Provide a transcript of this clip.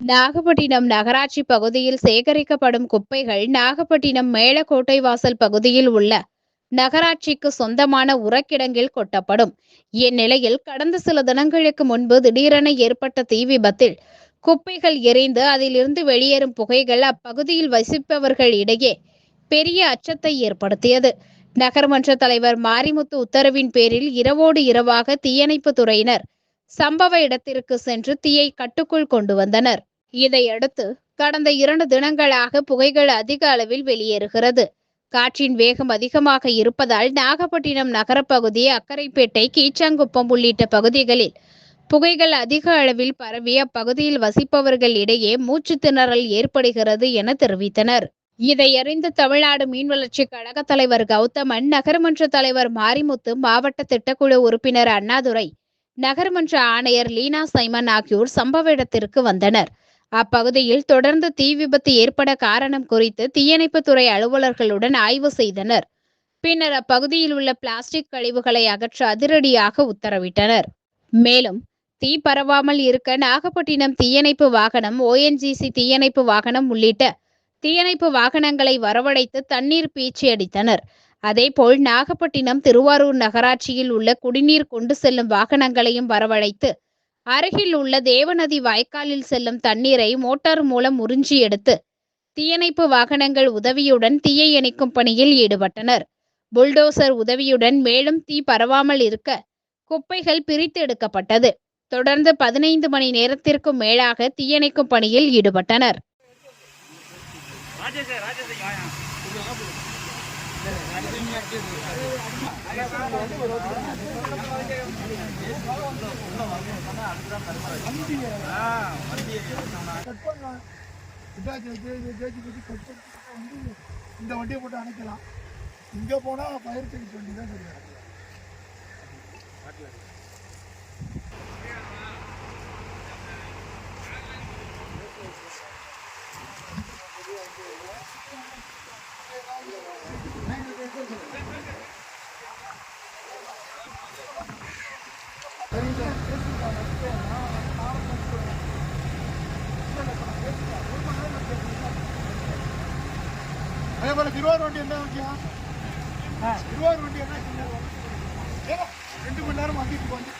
நாகப்பட்டினம் நகராட்சி பகுதியில் சேகரிக்கப்படும் குப்பைகள் நாகப்பட்டினம் மேலக்கோட்டை வாசல் பகுதியில் உள்ள நகராட்சிக்கு சொந்தமான உரக்கிடங்கில் கொட்டப்படும். இந்நிலையில் கடந்த சில தினங்களுக்கு முன்பு திடீரென ஏற்பட்ட தீ விபத்தில் குப்பைகள் எரிந்து அதிலிருந்து வெளியேறும் புகைகள் அப்பகுதியில் வசிப்பவர்கள் இடையே பெரிய அச்சத்தை ஏற்படுத்தியது. நகர்மன்ற தலைவர் மாரிமுத்து உத்தரவின் பேரில் இரவோடு இரவாக தீயணைப்பு துறையினர் சம்பவ இடத்திற்கு சென்று தீயை கட்டுக்குள் கொண்டு வந்தனர். இதையடுத்து கடந்த இரண்டு தினங்களாக புகைகள் அதிக அளவில் வெளியேறுகிறது. காற்றின் வேகம் அதிகமாக இருப்பதால் நாகப்பட்டினம் நகரப்பகுதி அக்கரைப்பேட்டை கீச்சாங்குப்பம் உள்ளிட்ட பகுதிகளில் புகைகள் அதிக அளவில் பரவி அப்பகுதியில் வசிப்பவர்கள் இடையே மூச்சு திணறல் ஏற்படுகிறது என தெரிவித்தனர். இதையறிந்த தமிழ்நாடு மீன் வளர்ச்சி கழக தலைவர் கௌதமன் நகரமன்ற தலைவர் மாரிமுத்து மாவட்ட திட்டக்குழு உறுப்பினர் அண்ணாதுரை நகர்மன்ற ஆணையர் லீனா சைமன் ஆகியோர் சம்பவ இடத்திற்கு வந்தனர். அப்பகுதியில் தொடர்ந்து தீ விபத்து ஏற்பட காரணம் குறித்து தீயணைப்புத்துறை அலுவலர்களுடன் ஆய்வு செய்தனர். பின்னர் அப்பகுதியில் உள்ள பிளாஸ்டிக் கழிவுகளை அகற்ற அதிரடியாக உத்தரவிட்டனர். மேலும் தீ பரவாமல் இருக்க நாகப்பட்டினம் தீயணைப்பு வாகனம் ஓஎன்ஜிசி தீயணைப்பு வாகனம் உள்ளிட்ட தீயணைப்பு வாகனங்களை வரவழைத்து தண்ணீர் பீச்சி அடித்தனர் அதேபோல் நாகப்பட்டினம் திருவாரூர் நகராட்சியில் உள்ள குடிநீர் கொண்டு செல்லும் வாகனங்களையும் வரவழைத்து அருகில் உள்ள தேவநதி வாய்க்காலில் செல்லும் தண்ணீரை மோட்டார் மூலம் உறிஞ்சி எடுத்து தீயணைப்பு வாகனங்கள் உதவியுடன் தீயை இணைக்கும் பணியில் ஈடுபட்டனர். புல்டோசர் உதவியுடன் மேலும் தீ பரவாமல் இருக்க குப்பைகள் பிரித்து எடுக்கப்பட்டது. தொடர்ந்து பதினைந்து மணி நேரத்திற்கும் மேலாக தீயணைக்கும் பணியில் ஈடுபட்டனர். வந்து இந்த வண்டியை போட்டு அணைக்கலாம் இங்கே போனால் பயிற்சி சர்வீஸ் வண்டி தான் சரியாக அதே போல் திருவாரூர் வண்டி என்ன முக்கியம் திருவாரூர் வண்டி என்ன? ரெண்டு மணி நேரம் வண்டிட்டு வந்து